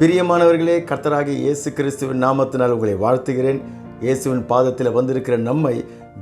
பிரியமானவர்களே கர்த்தராகி இயேசு கிறிஸ்துவின் நாமத்தினால் உங்களை வாழ்த்துகிறேன். இயேசுவின் பாதத்தில் வந்திருக்கிற நம்மை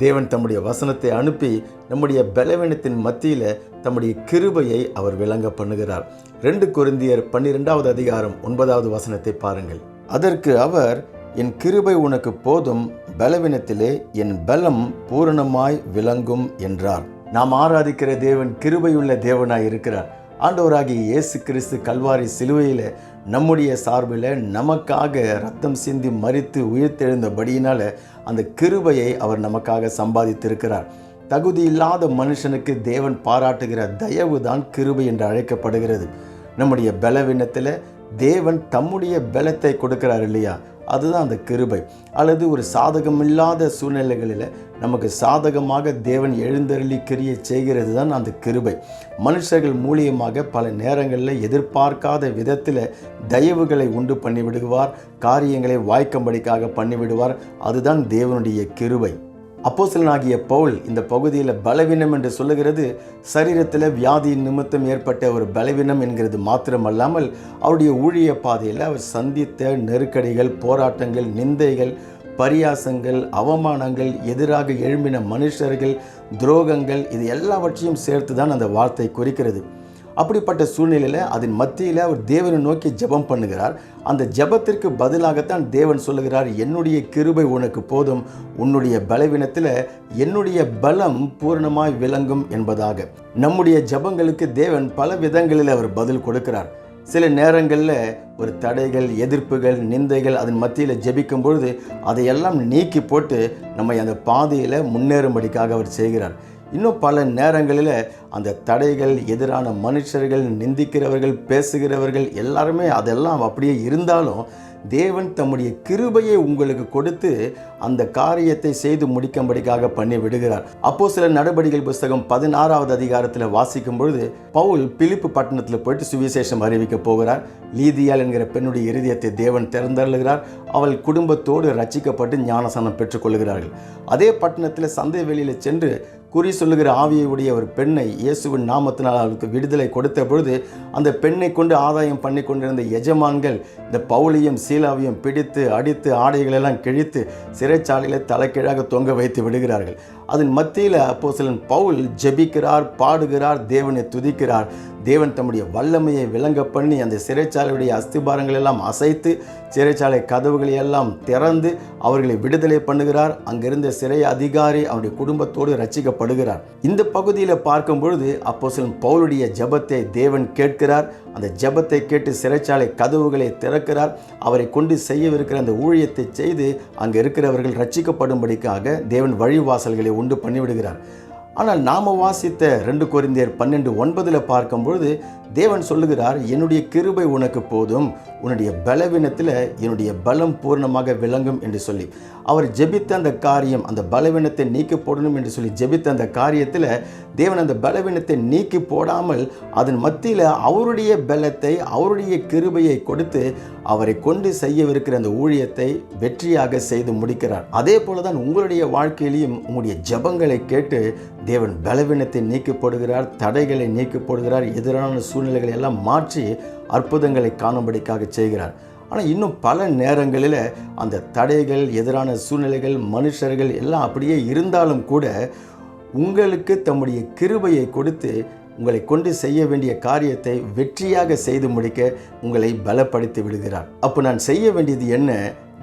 தேவன் தம்முடைய வசனத்தை அனுப்பி நம்முடைய பலவீனத்தின் மத்தியில் தம்முடைய கிருபையை அவர் விளங்க பண்ணுகிறார். ரெண்டு குருந்தியர் பன்னிரெண்டாவது அதிகாரம் ஒன்பதாவது வசனத்தை பாருங்கள். அதற்கு அவர் என் கிருபை உனக்கு போதும் பலவீனத்திலே என் பலம் பூரணமாய் விளங்கும் என்றார். நாம் ஆராதிக்கிற தேவன் கிருபையுள்ள தேவனாய் இருக்கிறார். ஆண்டவராகிய இயேசு கிறிஸ்து கல்வாரி சிலுவையில் நம்முடைய சார்பில் நமக்காக ரத்தம் சிந்தி மறித்து உயிர்த்தெழுந்தபடியினால் அந்த கிருபையை அவர் நமக்காக சம்பாதித்திருக்கிறார். தகுதி இல்லாத மனுஷனுக்கு தேவன் பாராட்டுகிற தயவு தான் கிருபை என்று அழைக்கப்படுகிறது. நம்முடைய பலவீனத்தில் தேவன் தம்முடைய பலத்தை கொடுக்கிறார் இல்லையா? அதுதான் அந்த கிருபை. அல்லது ஒரு சாதகமில்லாத சூழ்நிலைகளில் நமக்கு சாதகமாக தேவன் எழுந்தருளி கிரியை செய்கிறது தான் அந்த கிருபை. மனுஷர்கள் மூலியமாக பல நேரங்களில் எதிர்பார்க்காத விதத்தில் தயவுகளை உண்டு பண்ணிவிடுவார் காரியங்களை வாய்க்கும்படிக்காக பண்ணிவிடுவார். அதுதான் தேவனுடைய கிருபை. அப்போசலனாகிய பவுல் இந்த பகுதியில் பலவீனம் என்று சொல்லுகிறது. சரீரத்தில் வியாதியின் நிமித்தம் ஏற்பட்ட ஒரு பலவீனம் என்கிறது மாத்திரமல்லாமல் அவருடைய ஊழிய பாதையில் அவர் சந்தித்த நெருக்கடிகள் போராட்டங்கள் நிந்தைகள் பரியாசங்கள் அவமானங்கள் எதிராக எழும்பின மனுஷர்கள் துரோகங்கள் இது எல்லாவற்றையும் சேர்த்து தான் அந்த வார்த்தை குறிக்கிறது. அப்படிப்பட்ட சூழ்நிலையில் அதன் மத்தியில் அவர் தேவனை நோக்கி ஜெபம் பண்ணுகிறார். அந்த ஜெபத்திற்கு பதிலாகத்தான் தேவன் சொல்லுகிறார் என்னுடைய கிருபை உனக்கு போதும் உன்னுடைய பலவீனத்தில் என்னுடைய பலம் பூரணமாய் விளங்கும் என்பதாக. நம்முடைய ஜெபங்களுக்கு தேவன் பல விதங்களில் அவர் பதில் கொடுக்கிறார். சில நேரங்களில் ஒரு தடைகள் எதிர்ப்புகள் நிந்தைகள் அதன் மத்தியில் ஜெபிக்கும் பொழுது அதையெல்லாம் நீக்கி போட்டு நம்மை அந்த பாதையில் முன்னேறும்படிக்காக அவர் செய்கிறார். இன்னும் பல நேரங்களில் அந்த தடைகள் எதிரான மனுஷர்கள் நிந்திக்கிறவர்கள் பேசுகிறவர்கள் எல்லாருமே அதெல்லாம் அப்படியே இருந்தாலும் தேவன் தம்முடைய கிருபையை உங்களுக்கு கொடுத்து அந்த காரியத்தை செய்து முடிக்கும்படிக்காக பண்ணி விடுகிறார். அப்போ சில நடவடிக்கைகள் புஸ்தகம் பதினாறாவது அதிகாரத்தில் வாசிக்கும் பொழுது பவுல் பிலிப்பு பட்டணத்தில் போயிட்டு சுவிசேஷம் அறிவிக்க போகிறார். லீதியால் என்கிற பெண்ணுடைய இருதயத்தை தேவன் திறந்தள்ளுகிறார் அவள் குடும்பத்தோடு ரச்சிக்கப்பட்டு ஞானசனம் பெற்றுக்கொள்கிறார்கள் அதே பட்டணத்தில் சந்தை வெளியில் சென்று குறி சொல்லுகிற ஆவியை உடைய ஒரு பெண்ணை இயேசுவின் நாமத்தினால் அவளுக்கு விடுதலை கொடுத்த பொழுது அந்த பெண்ணை கொண்டு ஆதாயம் பண்ணி கொண்டிருந்த எஜமான்கள் இந்த பவுலையும் சீலாவையும் பிடித்து அடித்து ஆடைகளெல்லாம் கிழித்து சிறைச்சாலையில் தலைக்கீழாக தொங்க வைத்து விடுகிறார்கள். அதன் மத்தியில் அப்போ சிலன் பவுல் ஜெபிக்கிறார் பாடுகிறார் தேவனை துதிக்கிறார். தேவன் தம்முடைய வல்லமையை விளங்க பண்ணி அந்த சிறைச்சாலையுடைய அஸ்திபாரங்கள் எல்லாம் அசைத்து சிறைச்சாலை கதவுகளை எல்லாம் திறந்து அவர்களை விடுதலை பண்ணுகிறார். அங்கிருந்த சிறை அதிகாரி அவருடைய குடும்பத்தோடு ரச்சிக்கப்படுகிறார் இந்த பகுதியில் பார்க்கும் பொழுது அப்போ பவுலுடைய ஜபத்தை தேவன் கேட்கிறார். அந்த ஜபத்தை கேட்டு சிறைச்சாலை கதவுகளை திறக்கிறார். அவரை கொண்டு செய்யவிருக்கிற அந்த ஊழியத்தை செய்து அங்கே இருக்கிறவர்கள் ரச்சிக்கப்படும்படிக்காக தேவன் வழிவாசல்களை உண்டு பண்ணிவிடுகிறார். ஆனால் நாம் வாசித்த ரெண்டு கொரிந்தியர் பன்னெண்டு ஒன்பதில் பார்க்கும்பொழுது தேவன் சொல்லுகிறார் என்னுடைய கிருபை உனக்கு போதும். உன்னுடைய பலவீனத்தில் என்னுடைய பலம் பூர்ணமாக விளங்கும் என்று சொல்லி. அவர் ஜெபித்த அந்த காரியம் அந்த பலவீனத்தை நீக்கி போடணும் என்று சொல்லி ஜெபித்த அந்த காரியத்தில் தேவன் அந்த பலவீனத்தை நீக்கி போடாமல் அதன் மத்தியில் அவருடைய பலத்தை அவருடைய கிருபையை கொடுத்து அவரை கொண்டு செய்யவிருக்கிற அந்த ஊழியத்தை வெற்றியாக செய்து முடிக்கிறார். அதே போல தான் உங்களுடைய வாழ்க்கையிலையும் உங்களுடைய ஜபங்களை கேட்டு தேவன் பலவீனத்தை நீக்கி போடுகிறார் தடைகளை நீக்கி போடுகிறார் எதிரான சூழ்நிலை சூழ்நிலைகளை எல்லாம் மாற்றி அற்புதங்களை காணும்படிக்காக செய்கிறார். ஆனால் இன்னும் பல நேரங்களில் அந்த தடைகள் எதிரான சூழ்நிலைகள் மனுஷர்கள் எல்லாம் அப்படியே இருந்தாலும் கூட உங்களுக்கு தம்முடைய கிருபையை கொடுத்து உங்களை கொண்டு செய்ய வேண்டிய காரியத்தை வெற்றியாக செய்து முடிக்க உங்களை பலப்படுத்தி விடுகிறார். அப்போ நான் செய்ய வேண்டியது என்ன?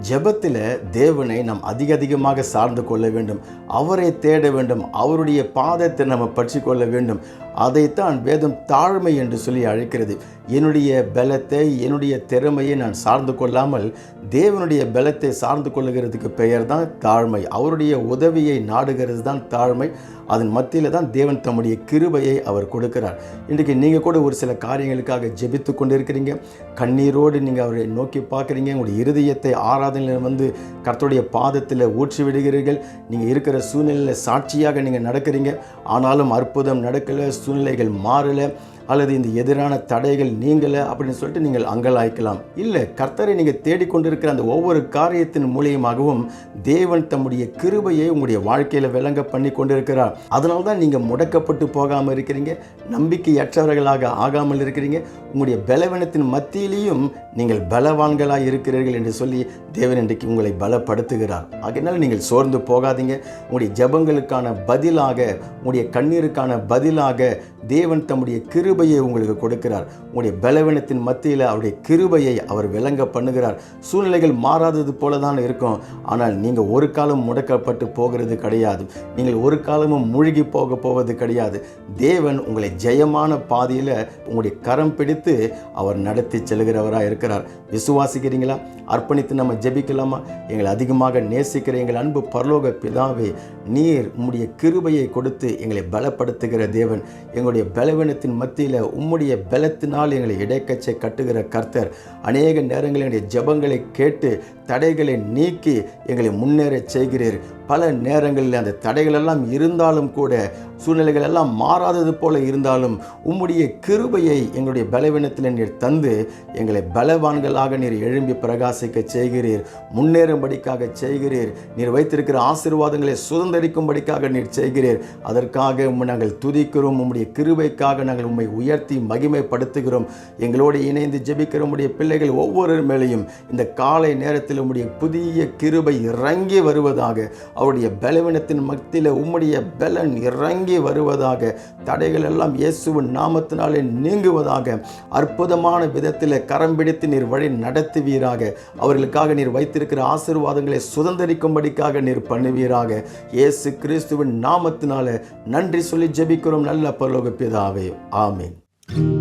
ஜெபத்தில் தேவனை நாம் அதிக அதிகமாக சார்ந்து கொள்ள வேண்டும். அவரை தேட வேண்டும். அவருடைய பாதத்தை நம்ம பற்றி கொள்ள வேண்டும். அதைத்தான் வேதம் தாழ்மை என்று சொல்லி அழைக்கிறது. என்னுடைய பலத்தை என்னுடைய திறமையை நான் சார்ந்து கொள்ளாமல் தேவனுடைய பலத்தை சார்ந்து கொள்ளுகிறதுக்கு பெயர் தான் தாழ்மை. அவருடைய உதவியை நாடுகிறது தான் தாழ்மை. அதன் மத்தியில் தான் தேவன் தம்முடைய கிருபையை அவர் கொடுக்கிறார். இன்றைக்கு நீங்கள் கூட ஒரு சில காரியங்களுக்காக ஜெபித்து கொண்டு இருக்கிறீங்க கண்ணீரோடு நீங்கள் அவரை நோக்கி பார்க்குறீங்க. உங்களுடைய இருதயத்தை ஆராதனையில் வந்து கர்த்தருடைய பாதத்தில் ஊற்றி விடுகிறீர்கள் நீங்கள் இருக்கிற சூழ்நிலையில் சாட்சியாக நீங்கள் நடக்கிறீங்க. ஆனாலும் அற்புதம் நடக்கலை சூழ்நிலைகள் மாறலை. அல்லது இந்த எதிரான தடைகள் நீங்கலை அப்படின்னு சொல்லிட்டு நீங்கள் அங்கலாய்க்கலாம். இல்லை கர்த்தரை நீங்கள் தேடிக்கொண்டிருக்கிற அந்த ஒவ்வொரு காரியத்தின் மூலியமாகவும் தேவன் தம்முடைய கிருபையை உங்களுடைய வாழ்க்கையில் விளங்க பண்ணி கொண்டிருக்கிறார் அதனால தான் நீங்கள் முடக்கப்பட்டு போகாமல் இருக்கிறீங்க நம்பிக்கையற்றவர்களாக ஆகாமல் இருக்கிறீங்க. உங்களுடைய பலவீனத்தின் மத்தியிலையும் நீங்கள் பலவான்களாக இருக்கிறீர்கள் என்று சொல்லி தேவன் இன்றைக்கு உங்களை பலப்படுத்துகிறார். ஆகையினால் நீங்கள் சோர்ந்து போகாதீங்க. உங்களுடைய ஜெபங்களுக்கான பதிலாக உங்களுடைய கண்ணீருக்கான பதிலாக தேவன் தம்முடைய கிருபையை உங்களுக்கு கொடுக்கிறார். உங்களுடைய பலவீனத்தின் மத்தியில் அவருடைய கிருபையை அவர் விளங்க பண்ணுகிறார். சூழ்நிலைகள் மாறாதது போல தான் இருக்கும். ஆனால் நீங்கள் ஒரு காலம் முடக்கப்பட்டு போகிறது கிடையாது. நீங்கள் ஒரு காலமும் மூழ்கி போக போவது கிடையாது. தேவன் உங்களை ஜெயமான பாதையில் உங்களுடைய கரம் பிடித்து அவர் நடத்தி செல்கிறவராக இருக்கிறார். விசுவாசிக்கிறீங்களா? அர்ப்பணித்து நம்ம ஜெபிக்கலாமா? எங்களை அதிகமாக நேசிக்கிற எங்கள் அன்பு பரலோக பிதாவே நீர் உம்முடைய கிருபையை கொடுத்து எங்களை பலப்படுத்துகிற தேவன். எங்களுடைய பலவீனத்தின் மத்தியில் உம்முடைய பலத்தினால் எங்களை இடைக்கச்சை கட்டுகிற கர்த்தர் அநேக நேரங்களில் எங்களுடைய ஜபங்களை கேட்டு தடைகளை நீக்கி எங்களை முன்னேறச் செய்கிறீர். பல நேரங்களில் அந்த தடைகள் எல்லாம் இருந்தாலும் கூட சூழ்நிலைகள் எல்லாம் மாறாதது போல இருந்தாலும் உம்முடைய கிருபையை எங்களுடைய பலவீனத்தில் நீர் தந்து எங்களை பலவான்களாக நீர் எழும்பி பிரகாசிக்க செய்கிறீர். முன்னேறும்படிக்காக செய்கிறீர். நீர் வைத்திருக்கிற ஆசீர்வாதங்களை சுதந்திரிக்கும்படிக்காக நீர் செய்கிறீர். அதற்காக உம்மை நாங்கள் துதிக்கிறோம். உம்முடைய கிருபைக்காக நாங்கள் உம்மை உயர்த்தி மகிமைப்படுத்துகிறோம். எங்களோடு இணைந்து ஜெபிக்கிற உம்முடைய பிள்ளைகள் ஒவ்வொரு மேலையும் இந்த காலை நேரத்தில் உம்முடைய புதிய கிருபை இறங்கி வருவதாக அவருடைய பலவீனத்தின் மத்தியில் உம்முடைய பலன் இறங்கி வருவதாக தடைகள் எல்லாம் இயேசுவின் நாமத்தினாலே நீங்குவதாக அற்புதமான விதத்தில் கரம் பிடித்து நீர் வழி நடத்துவீராக அவர்களுக்காக நீர் வைத்திருக்கிற ஆசீர்வாதங்களை சுதந்திரிக்கும்படிக்காக நீர் பண்ணுவீராக இயேசு கிறிஸ்துவின் நாமத்தினால நன்றி சொல்லி ஜெபிக்கிறோம். நல்ல பரலோக பிதாவே. ஆமீன்.